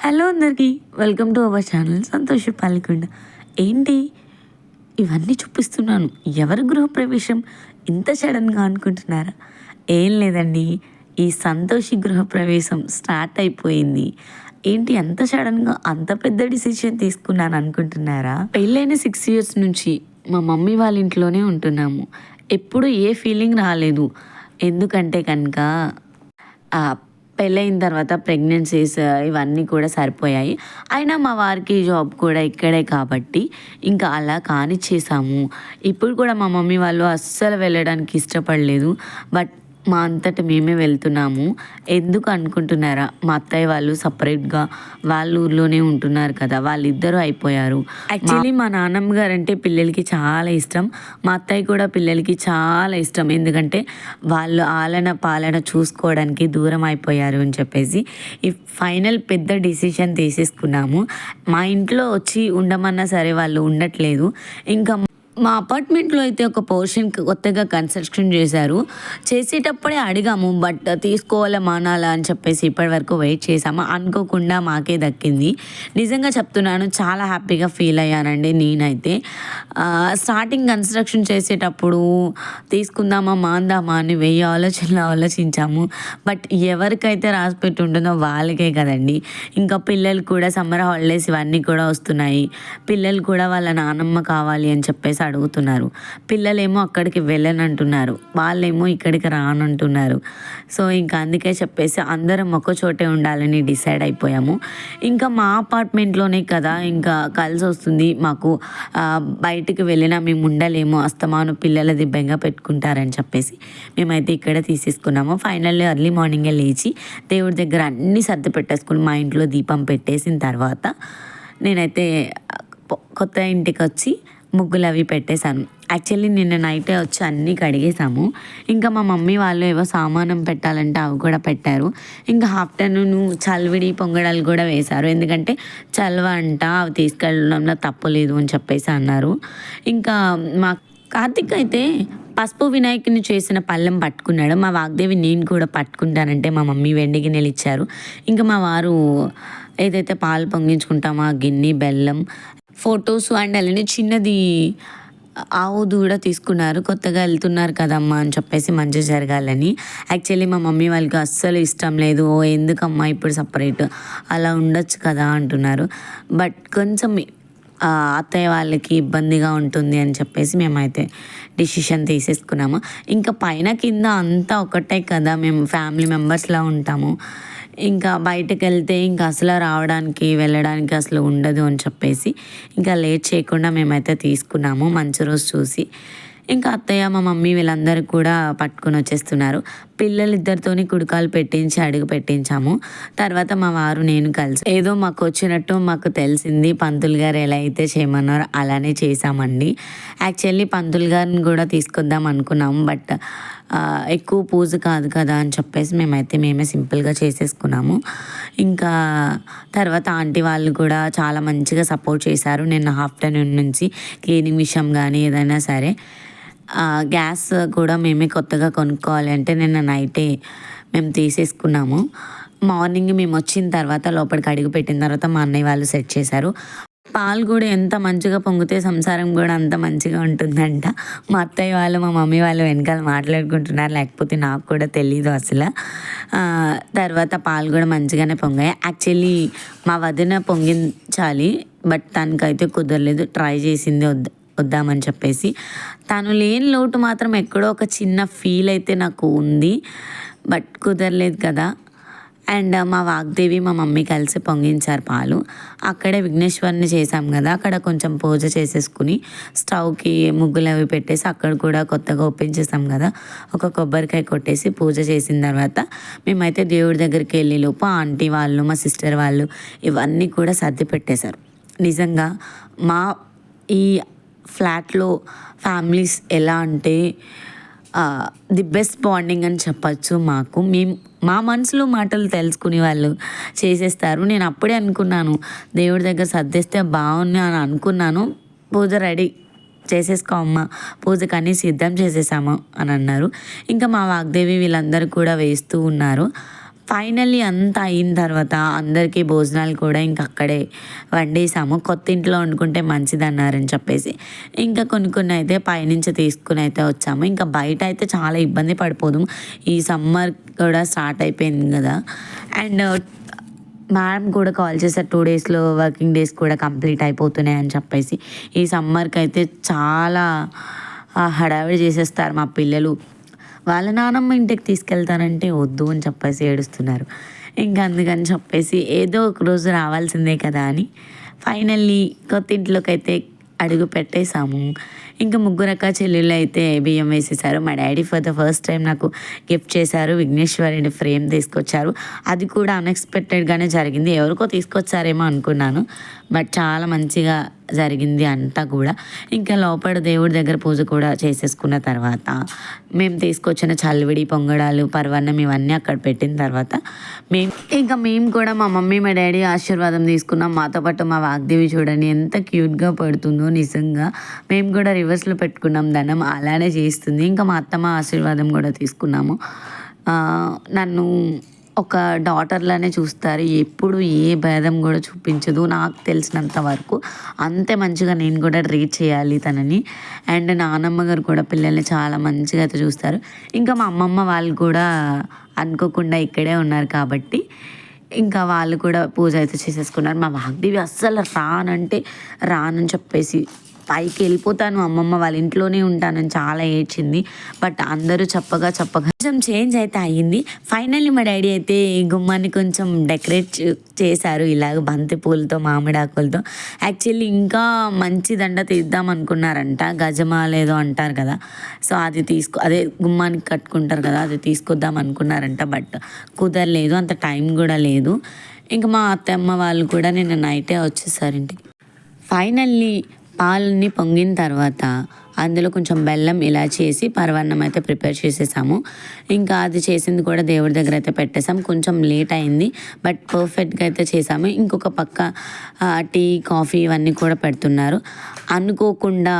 Hello అందరికీ welcome to our channel Santosh Palakonda. ఏంటి? ఇవన్నీ చూపిస్తున్నాను. ఎవరి గృహప్రవేశం ఇంత సడన్గా అనుకుంటున్నారా? ఏం లేదండి ఈ సంతోషి గృహప్రవేశం స్టార్ట్ అయిపోయింది. ఏంటి అంత సడన్గా అంత పెద్ద డిసిషన్ తీసుకున్నాను అనుకుంటున్నారా? పెళ్ళైన సిక్స్ ఇయర్స్ నుంచి మా మమ్మీ వాళ్ళ ఇంట్లోనే ఉంటున్నాము. ఎప్పుడు ఏ ఫీలింగ్ రాలేదు. ఎందుకంటే కనుక పెళ్ళయిన తర్వాత ప్రెగ్నెన్సీస్ ఇవన్నీ కూడా సరిపోయాయి. అయినా మా వారికి జాబ్ కూడా ఇక్కడే కాబట్టి ఇంకా అలా కానిచ్చేసాము. ఇప్పుడు కూడా మా మమ్మీ వాళ్ళు అస్సలు వెళ్ళడానికి ఇష్టపడలేదు. బట్ మా అంతట మేమే వెళ్తున్నాము. ఎందుకు అనుకుంటున్నారా? మా అత్తయ్య వాళ్ళు సపరేట్గా వాళ్ళ ఊర్లోనే ఉంటున్నారు కదా వాళ్ళిద్దరూ అయిపోయారు. యాక్చువల్లీ మా నాన్నమ్మ గారు అంటే పిల్లలకి చాలా ఇష్టం. మా అత్తయ్య కూడా పిల్లలకి చాలా ఇష్టం. ఎందుకంటే వాళ్ళు ఆలన పాలన చూసుకోవడానికి దూరం అయిపోయారు అని చెప్పేసి ఈ ఫైనల్ పెద్ద డిసిషన్ తీసేసుకున్నాము. మా ఇంట్లో వచ్చి ఉండమన్నా సరే వాళ్ళు ఉండట్లేదు. ఇంకా మా అపార్ట్మెంట్లో అయితే ఒక పోర్షన్ కొత్తగా కన్స్ట్రక్షన్ చేశారు. చేసేటప్పుడే అడిగాము బట్ తీసుకోవాలా మానాలా? అని చెప్పేసి ఇప్పటి వరకు వెయిట్ చేసాము అనుకోకుండా మాకే దక్కింది. నిజంగా చెప్తున్నాను చాలా హ్యాపీగా ఫీల్ అయ్యానండి నేనైతే. స్టార్టింగ్ కన్స్ట్రక్షన్ చేసేటప్పుడు తీసుకుందామా మాందామా అని వెయ్యి ఆలోచనలు ఆలోచించాము. బట్ ఎవరికైతే రాసి పెట్టి ఉంటుందో వాళ్ళకే కదండి. ఇంకా పిల్లలు కూడా సమ్మర్ హాలిడేస్ ఇవన్నీ కూడా వస్తున్నాయి. పిల్లలు కూడా వాళ్ళ నానమ్మ కావాలి అని చెప్పేసి అడుగుతున్నారు. పిల్లలేమో అక్కడికి వెళ్ళనంటున్నారు. వాళ్ళేమో ఇక్కడికి రానంటున్నారు. సో ఇంకా అందుకే చెప్పేసి అందరం ఒక చోటే ఉండాలని డిసైడ్ అయిపోయాము. ఇంకా మా అపార్ట్మెంట్లోనే కదా ఇంకా కలిసి వస్తుంది. మాకు బయటికి వెళ్ళినా మేము ఉండలేము. అస్తమాను పిల్లలది బెంగ పెట్టుకుంటారని చెప్పేసి మేమైతే ఇక్కడే తీసేసుకున్నాము. ఫైనల్లీ ఎర్లీ మార్నింగే లేచి దేవుడి దగ్గర అన్నీ సర్ది పెట్టేసుకుని మా ఇంట్లో దీపం పెట్టేసిన తర్వాత నేనైతే కొత్త ఇంటికి వచ్చి ముగ్గులు అవి పెట్టేశాను. యాక్చువల్లీ నిన్న నైటే వచ్చి అన్నీ కడిగేసాము ఇంకా మా మమ్మీ వాళ్ళు ఏవో సామానం పెట్టాలంటే అవి కూడా పెట్టారు. ఇంకా ఆఫ్టర్నూన్ చల్విడి పొంగడాలు కూడా వేశారు. ఎందుకంటే చల్వ అంట అవి తీసుకెళ్ళడంలో తప్పలేదు అని చెప్పేసి అన్నారు. ఇంకా మా కార్తిక్ అయితే పసుపు వినాయకుని చేసిన పళ్ళెం పట్టుకున్నాడు. మా వాగ్దేవి నేను కూడా పట్టుకుంటానంటే మా మమ్మీ వెండి గిన్నెలు ఇచ్చారు. ఇంకా మా వారు ఏదైతే పాలు పొంగించుకుంటామో ఆ గిన్నె బెల్లం ఫొటోస్ అండ్ అలానే చిన్నది ఆవు దూడ తీసుకున్నారు. కొత్తగా వెళ్తున్నారు కదమ్మా అని చెప్పేసి మంచి జరగాలని. యాక్చువల్లీ మా మమ్మీ వాళ్ళకి అస్సలు ఇష్టం లేదు. ఓ ఎందుకమ్మా ఇప్పుడు సపరేట్ అలా ఉండొచ్చు కదా అంటున్నారు. బట్ కొంచెం అత్తయ్య వాళ్ళకి ఇబ్బందిగా ఉంటుంది అని చెప్పేసి మేమైతే డిసిషన్ తీసేసుకున్నాము. ఇంకా పైన కింద అంతా ఒకటే కదా మేము ఫ్యామిలీ మెంబర్స్లా ఉంటాము. ఇంకా బయటకు వెళ్తే ఇంకా అసలు రావడానికి వెళ్ళడానికి అసలు ఉండదు అని చెప్పేసి ఇంకా లేట్ చేయకుండా మేమైతే తీసుకున్నాము మంచి రోజు చూసి. ఇంకా అత్తయ్య మా మమ్మీ వీళ్ళందరూ కూడా పట్టుకొని వచ్చేస్తున్నారు. పిల్లలిద్దరితోని కుడుకాలు పెట్టించి అడుగు పెట్టించాము. తర్వాత మా వారు నేను కలిసి ఏదో మాకు వచ్చినట్టు మాకు తెలిసింది పంతులు గారు ఎలా అయితే చేయమన్నారో అలానే చేసామండి యాక్చువల్లీ పంతులు గారిని కూడా తీసుకొద్దాం అనుకున్నాము బట్ ఎక్కువ పూజ కాదు కదా అని చెప్పేసి మేమైతే మేమే సింపుల్గా చేసేసుకున్నాము. ఇంకా తర్వాత ఆంటీ వాళ్ళు కూడా చాలా మంచిగా సపోర్ట్ చేశారు. నిన్న ఆఫ్టర్నూన్ నుంచి క్లీనింగ్ విషయం కానీ ఏదైనా సరే గ్యాస్ కూడా మేమే కొత్తగా కొనుక్కోవాలి అంటే నిన్న నైటే మేము తీసేసుకున్నాము. మార్నింగ్ మేము వచ్చిన తర్వాత లోపలికి అడుగు పెట్టిన తర్వాత మా అన్నయ్య వాళ్ళు సెట్ చేశారు. పాలు కూడా ఎంత మంచిగా పొంగితే సంసారం కూడా అంత మంచిగా ఉంటుందంట. మా అత్తయ్య వాళ్ళు మా మమ్మీ వాళ్ళు వెనకాల మాట్లాడుకుంటున్నారు. లేకపోతే నాకు కూడా తెలీదు అసలు. తర్వాత పాలు కూడా మంచిగానే పొంగాయి. యాక్చువల్లీ మా వదిన పొంగించాలి బట్ తనకైతే కుదరలేదు. ట్రై చేసింది వద్ద వద్దామని చెప్పేసి. తను లేని లోటు మాత్రం ఎక్కడో ఒక చిన్న ఫీల్ అయితే నాకు ఉంది. బట్ కుదరలేదు కదా. అండ్ మా వాగ్దేవి మా మమ్మీ కలిసి పొంగించారు పాలు. అక్కడే విఘ్నేశ్వరిని చేసాం కదా అక్కడ కొంచెం పూజ చేసేసుకుని స్టవ్కి ముగ్గులు అవి పెట్టేసి అక్కడ కూడా కొత్తగా ఓపెన్ చేసాం కదా ఒక కొబ్బరికాయ కొట్టేసి పూజ చేసిన తర్వాత మేమైతే దేవుడి దగ్గరికి వెళ్ళి లోపు ఆంటీ వాళ్ళు మా సిస్టర్ వాళ్ళు ఇవన్నీ కూడా సర్ది పెట్టేశారు. నిజంగా మా ఈ ఫ్లాట్లో ఫ్యామిలీస్ ఎలా అంటే ది బెస్ట్ బాండింగ్ అని చెప్పచ్చు మాకు. మేము మా మనసులో మాటలు తెలుసుకునే వాళ్ళు చేసేస్తారు. నేను అప్పుడే అనుకున్నాను దేవుడి దగ్గర సర్దేస్తే బాగుంది అని అనుకున్నాను. పూజ రెడీ చేసేసుకో అమ్మ. పూజకు అన్నీ సిద్ధం చేసేసాము అని అన్నారు. ఇంకా మా వాగ్దేవి వీళ్ళందరూ కూడా వేస్తూ ఉన్నారు. ఫైనల్లీ అంతా అయిన తర్వాత అందరికీ భోజనాలు కూడా ఇంక అక్కడే వండేసాము. కొత్త ఇంట్లో వండుకుంటే మంచిది అన్నారని చెప్పేసి. ఇంకా కొన్ని కొన్ని అయితే పైనుంచి తీసుకుని అయితే వచ్చాము. ఇంకా బయట అయితే చాలా ఇబ్బంది పడిపోదు ఈ సమ్మర్ కూడా స్టార్ట్ అయిపోయింది కదా. అండ్ మేడం కూడా కాల్ చేశారు టూ డేస్లో వర్కింగ్ డేస్ కూడా కంప్లీట్ అయిపోతున్నాయి అని చెప్పేసి. ఈ సమ్మర్కి అయితే చాలా హడావిడి చేసేస్తారు మా పిల్లలు. వాళ్ళ నానమ్మ ఇంటికి తీసుకెళ్తానంటే వద్దు అని చెప్పేసి ఏడుస్తున్నారు. ఇంకా అందుకని చెప్పేసి ఏదో ఒక రోజు రావాల్సిందే కదా అని ఫైనల్లీ కొత్త ఇంట్లోకి అయితే అడుగు పెట్టేశాము. ఇంకా ముగ్గురు అక్క చెల్లెళ్ళు అయితే బియ్యం వేసేసారు. మా daddy for the first time నాకు గిఫ్ట్ చేశారు. విఘ్నేశ్వరుని ఫ్రేమ్ తీసుకొచ్చారు. అది కూడా అన్ఎక్స్పెక్టెడ్గానే జరిగింది. ఎవరికో తీసుకొచ్చారేమో అనుకున్నాను. బట్ చాలా మంచిగా జరిగింది అంతా కూడా. ఇంకా లోపల దేవుడి దగ్గర పూజ కూడా చేసేసుకున్న తర్వాత మేము తీసుకొచ్చిన చల్విడి పొంగడాలు పర్వన్నం ఇవన్నీ అక్కడ పెట్టిన తర్వాత మేము ఇంకా మేము కూడా మా మమ్మీ మా డాడీ ఆశీర్వాదం తీసుకున్నాం. మాతో పాటు మా వాగ్దేవి చూడండి ఎంత క్యూట్గా పడుతుందో నిజంగా. మేము కూడా రివర్స్లో పెట్టుకున్నాం ధనం అలానే చేస్తుంది ఇంకా మా అత్తమ్మ ఆశీర్వాదం కూడా తీసుకున్నాము. నన్ను ఒక డాటర్లానే చూస్తారు. ఎప్పుడు ఏ భేదం కూడా చూపించదు. నాకు తెలిసినంత వరకు అంతే మంచిగా నేను కూడా ట్రీట్ చేయాలి తనని. అండ్ నానమ్మ గారు కూడా పిల్లల్ని చాలా మంచిగా అయితే చూస్తారు. ఇంకా మా అమ్మమ్మ వాళ్ళు కూడా అనుకోకుండా ఇక్కడే ఉన్నారు కాబట్టి ఇంకా వాళ్ళు కూడా పూజ అయితే చేసేసుకున్నారు. మా వాగ్దేవి అస్సలు రానంటే రానని చెప్పేసి పైకి వెళ్ళిపోతాను. అమ్మమ్మ వాళ్ళ ఇంట్లోనే ఉంటానని చాలా ఏడ్చింది. బట్ అందరూ చెప్పగా చెప్పగా కొంచెం చేంజ్ అయితే అయ్యింది. ఫైనల్లీ మా డాడీ అయితే ఈ గుమ్మాన్ని కొంచెం డెకరేట్ చేశారు. ఇలాగ బంతి పూలతో మామిడాకులతో. యాక్చువల్లీ ఇంకా మంచి దండ తీద్దాం అనుకున్నారంట. గజమాలేదో అంటారు కదా. సో అది తీసుకో అదే గుమ్మానికి కట్టుకుంటారు కదా అది తీసుకొద్దాం అనుకున్నారంట. బట్ కుదరలేదు. అంత టైం కూడా లేదు. ఇంకా మా అత్తమ్మ వాళ్ళు కూడా నిన్న నైటే వచ్చేసారండి ఫైనల్లీ పాలని పొంగిన తర్వాత అందులో కొంచెం బెల్లం ఇలా చేసి పరవన్నం అయితే ప్రిపేర్ చేసేసాము. ఇంకా అది చేసింది కూడా దేవుడి దగ్గర అయితే పెట్టేసాం. కొంచెం లేట్ అయింది బట్ పర్ఫెక్ట్గా అయితే చేసాము. ఇంకొక పక్క టీ కాఫీ ఇవన్నీ కూడా పెడుతున్నారు. అనుకోకుండా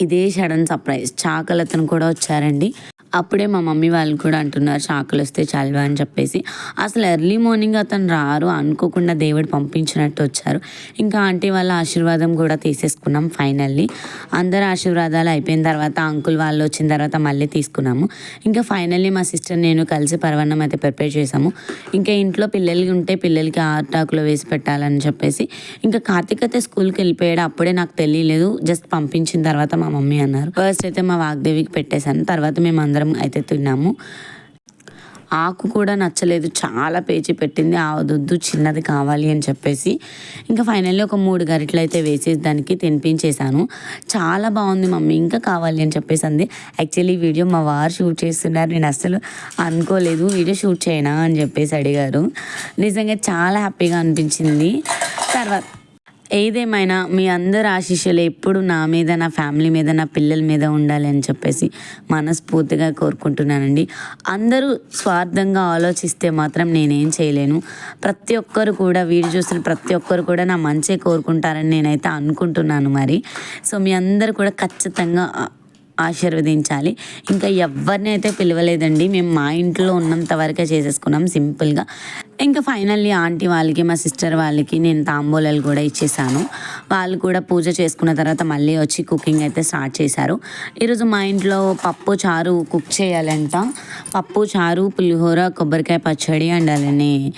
ఇదే సడన్ సర్ప్రైజ్. చాకలతను కూడా వచ్చారండి. అప్పుడే మా మమ్మీ వాళ్ళు కూడా అంటున్నారు చాకులు వస్తే చల్వ అని చెప్పేసి. అసలు ఎర్లీ మార్నింగ్ అతను రారు అనుకోకుండా దేవుడు పంపించినట్టు వచ్చారు. ఇంకా ఆంటీ వాళ్ళ ఆశీర్వాదం కూడా తీసేసుకున్నాం ఫైనల్లీ. అందరు ఆశీర్వాదాలు అయిపోయిన తర్వాత అంకుల్ వాళ్ళు వచ్చిన తర్వాత మళ్ళీ తీసుకున్నాము. ఇంకా ఫైనల్లీ మా సిస్టర్ నేను కలిసి పరవన్నం అయితే ప్రిపేర్ చేసాము ఇంకా ఇంట్లో పిల్లలకి ఉంటే పిల్లలకి ఆటాకులో వేసి పెట్టాలని చెప్పేసి. ఇంకా కార్తీక్ అయితే స్కూల్కి వెళ్ళిపోయాడు అప్పుడే నాకు తెలియలేదు జస్ట్ పంపించిన తర్వాత మా మమ్మీ అన్నారు. ఫస్ట్ అయితే మా వాగ్దేవికి పెట్టేశాను తర్వాత మేము అందరం అయితే తిన్నాము. ఆకు కూడా నచ్చలేదు. చాలా పేచి పెట్టింది. ఆ చిన్నది కావాలి అని చెప్పేసి. ఇంకా ఫైనల్లీ ఒక మూడు గరిటలు అయితే వేసేసి దానికి తినిపించేశాను. చాలా బాగుంది మమ్మీ ఇంకా కావాలి అని చెప్పేసి అంది. యాక్చువల్లీ వీడియో మా వారు షూట్ చేస్తున్నారు. నేను అస్సలు అనుకోలేదు. వీడియో షూట్ చేయనా అని చెప్పేసి అడిగారు. నిజంగా చాలా హ్యాపీగా అనిపించింది. తర్వాత ఏదేమైనా మీ అందరి ఆశీస్సులు ఎప్పుడు నా మీద నా ఫ్యామిలీ మీద నా పిల్లల మీద ఉండాలి అని చెప్పేసి మనస్ఫూర్తిగా కోరుకుంటున్నానండి. అందరూ స్వార్థంగా ఆలోచిస్తే మాత్రం నేనేం చేయలేను. ప్రతి ఒక్కరు కూడా వీడియో చూసిన ప్రతి ఒక్కరు కూడా నా మంచే కోరుకుంటారని నేనైతే అనుకుంటున్నాను మరి. సో మీ అందరూ కూడా ఖచ్చితంగా ఆశీర్వదించాలి. ఇంకా ఎవరిని అయితే పిలవలేదండి మేము మా ఇంట్లో ఉన్నంత వరకే చేసేసుకున్నాం సింపుల్గా. ఇంకా ఫైనల్లీ ఆంటీ వాళ్ళకి మా సిస్టర్ వాళ్ళకి నేను తాంబూలాలు కూడా ఇచ్చేసాను. వాళ్ళు కూడా పూజ చేసుకున్న తర్వాత మళ్ళీ వచ్చి కుకింగ్ అయితే స్టార్ట్ చేశారు. ఈరోజు మా ఇంట్లో పప్పు చారు కుక్ చేయాలంట. పప్పు చారు పులిహోర కొబ్బరికాయ పచ్చడి అండ్ అలానే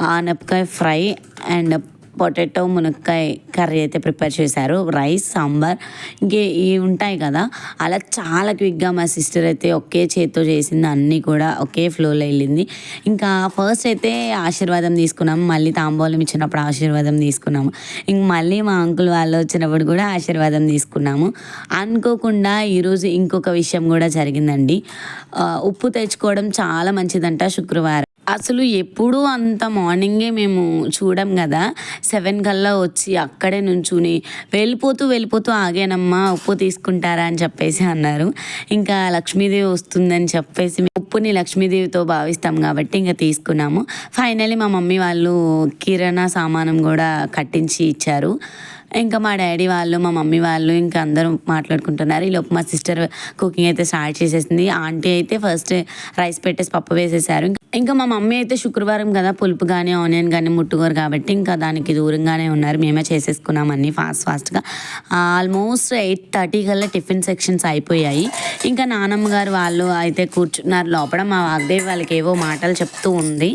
ఆనపకాయ ఫ్రై అండ్ పొటాటో మునక్కాయ కర్రీ అయితే ప్రిపేర్ చేశారు. రైస్ సాంబార్ ఇంకే ఇవి ఉంటాయి కదా. అలా చాలా క్విక్గా మా సిస్టర్ అయితే ఒకే చేత్తో చేసింది. అన్నీ కూడా ఒకే ఫ్లోలో వెళ్ళింది. ఇంకా ఫస్ట్ అయితే ఆశీర్వాదం తీసుకున్నాము మళ్ళీ తాంబూలం ఇచ్చినప్పుడు ఆశీర్వాదం తీసుకున్నాము. ఇంక మళ్ళీ మా అంకుల్ వాళ్ళు వచ్చినప్పుడు కూడా ఆశీర్వాదం తీసుకున్నాము. అనుకోకుండా ఈరోజు ఇంకొక విషయం కూడా జరిగిందండి. ఉప్పు తెచ్చుకోవడం చాలా మంచిదంట శుక్రవారం. అసలు ఎప్పుడూ అంత మార్నింగే మేము చూడం కదా. సెవెన్ కల్లా వచ్చి అక్కడే నుంచుని వెళ్ళిపోతూ వెళ్ళిపోతూ ఆగానమ్మా ఉప్పు తీసుకుంటారా అని చెప్పేసి అన్నారు. ఇంకా లక్ష్మీదేవి వస్తుందని చెప్పేసి మేము ఉప్పుని లక్ష్మీదేవితో భావిస్తాం కాబట్టి ఇంకా తీసుకున్నాము. ఫైనల్లీ మా మమ్మీ వాళ్ళు కిరాణా సామానం కూడా కట్టించి ఇచ్చారు. ఇంకా మా డాడీ వాళ్ళు మా మమ్మీ వాళ్ళు ఇంకా అందరూ మాట్లాడుకుంటున్నారు. ఈలోపు మా సిస్టర్ కుకింగ్ అయితే స్టార్ట్ చేసేసింది. ఆంటీ అయితే ఫస్ట్ రైస్ పెట్టేసి పప్పు వేసేసారు. ఇంకా మా మమ్మీ అయితే శుక్రవారం కదా పులుపు కానీ ఆనియన్ కానీ ముట్టుకోరు కాబట్టి ఇంకా దానికి దూరంగానే ఉన్నారు. మేమే చేసేసుకున్నాం అన్ని ఫాస్ట్ ఫాస్ట్గా. ఆల్మోస్ట్ ఎయిట్ థర్టీ కల్లా టిఫిన్ సెక్షన్స్ అయిపోయాయి. ఇంకా నానమ్మ గారు వాళ్ళు అయితే కూర్చున్నారు లోపల. మా వాగ్దేవి వాళ్ళకి ఏవో మాటలు చెప్తూ ఉంది.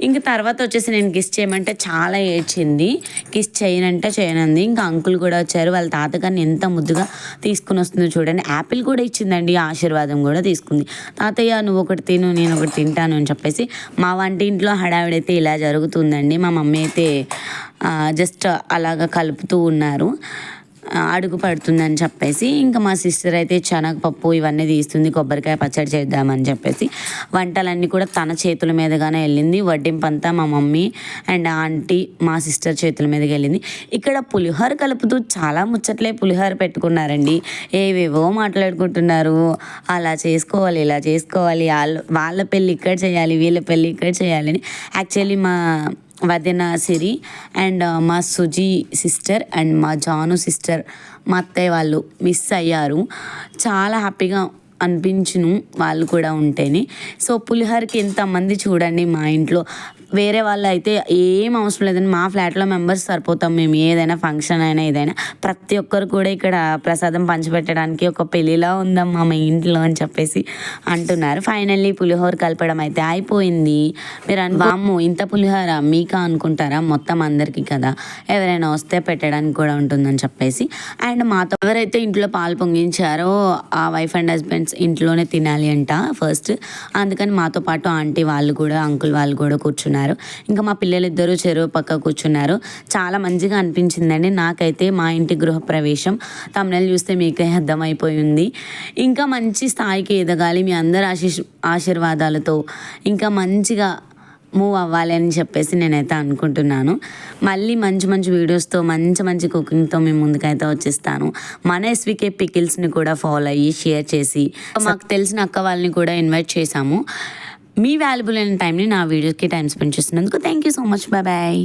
ఇంకా తర్వాత వచ్చేసి నేను కిస్ చేయమంటే చాలా ఏడ్చింది. కిస్ చేయనంటే చేయనంది. ఇంకా అంకుల్ కూడా వచ్చారు. వాళ్ళ తాతగారిని ఎంత ముద్దుగా తీసుకుని వస్తుందో చూడండి. యాపిల్ కూడా ఇచ్చిందండి. ఆశీర్వాదం కూడా తీసుకుంది. తాతయ్య నువ్వు ఒకటి తిను నేను ఒకటి తింటాను అని చెప్పేసి మా వంటింట్లో హడావిడైతే ఇలా జరుగుతుందండి. మా మమ్మీ అయితే జస్ట్ అలాగ కలుపుతూ ఉన్నారు. అడుగు పడుతుందని చెప్పేసి ఇంకా మా సిస్టర్ అయితే శనగపప్పు ఇవన్నీ తీస్తుంది కొబ్బరికాయ పచ్చడి చేద్దామని చెప్పేసి. వంటలన్నీ కూడా తన చేతుల మీదుగానే వెళ్ళింది. వడ్డింపంతా మా మమ్మీ అండ్ ఆంటీ మా సిస్టర్ చేతుల మీదకి వెళ్ళింది. ఇక్కడ పులిహోర కలుపుతూ చాలా ముచ్చట్లే పులిహోర పెట్టుకున్నారండి. ఏవేవో మాట్లాడుకుంటున్నారు. అలా చేసుకోవాలి ఇలా చేసుకోవాలి. వాళ్ళ వాళ్ళ పెళ్ళి ఇక్కడ చేయాలి వీళ్ళ పెళ్ళి ఇక్కడ చేయాలని యాక్చువల్లీ మా వదిన సిరి అండ్ మా సుజీ సిస్టర్ అండ్ మా జాను సిస్టర్ మా అత్తయ్య వాళ్ళు మిస్ అయ్యారు. చాలా హ్యాపీగా అనిపించును వాళ్ళు కూడా ఉంటేనే. సో పులిహోరకి ఎంతమంది చూడండి మా ఇంట్లో. వేరే వాళ్ళు అయితే ఏం అవసరం లేదండి. మా ఫ్లాట్లో మెంబర్స్ సరిపోతాం. మేము ఏదైనా ఫంక్షన్ అయినా ఏదైనా. ప్రతి ఒక్కరు కూడా ఇక్కడ ప్రసాదం పంచిపెట్టడానికి ఒక పెళ్ళిలా ఉందమ్మా మా ఇంట్లో అని చెప్పేసి అంటున్నారు. ఫైనల్లీ పులిహోర కలపడం అయితే అయిపోయింది. మీరు అను వామ్మో ఇంత పులిహోర మీకా అనుకుంటారా? మొత్తం అందరికీ కదా. ఎవరైనా వస్తే పెట్టడానికి కూడా ఉంటుందని చెప్పేసి. అండ్ మాతో ఎవరైతే ఇంట్లో పాలు పొంగించారో ఆ వైఫ్ అండ్ హస్బెండ్స్ ఇంట్లోనే తినాలి అంట ఫస్ట్ అందుకని మాతో పాటు ఆంటీ వాళ్ళు కూడా అంకుల్ వాళ్ళు కూడా కూర్చున్నారు. ఇంకా మా పిల్లలిద్దరూ చెరువు పక్క కూర్చున్నారు. చాలా మంచిగా అనిపించిందండి. నాకైతే మా ఇంటి గృహప్రవేశం తమిళ చూస్తే మీకే అర్థమైపోయింది. ఇంకా మంచి స్థాయికి ఎదగాలి. మీ అందరి ఆశీస్ ఆశీర్వాదాలతో ఇంకా మంచిగా మూవ్ అవ్వాలి అని చెప్పేసి నేనైతే అనుకుంటున్నాను. మళ్ళీ మంచి మంచి వీడియోస్తో మంచి మంచి కుకింగ్తో మేము ముందుకైతే వచ్చేస్తాను. మన ఎస్వికే పికిల్స్ని కూడా ఫాలో అయ్యి షేర్ చేసి మాకు తెలిసిన అక్క వాళ్ళని కూడా ఇన్వైట్ చేశాము. మీ వాల్యుబుల్ అయిన టైంని నా వీడియోకి టైం స్పెండ్ చేసినందుకు thank you so much bye bye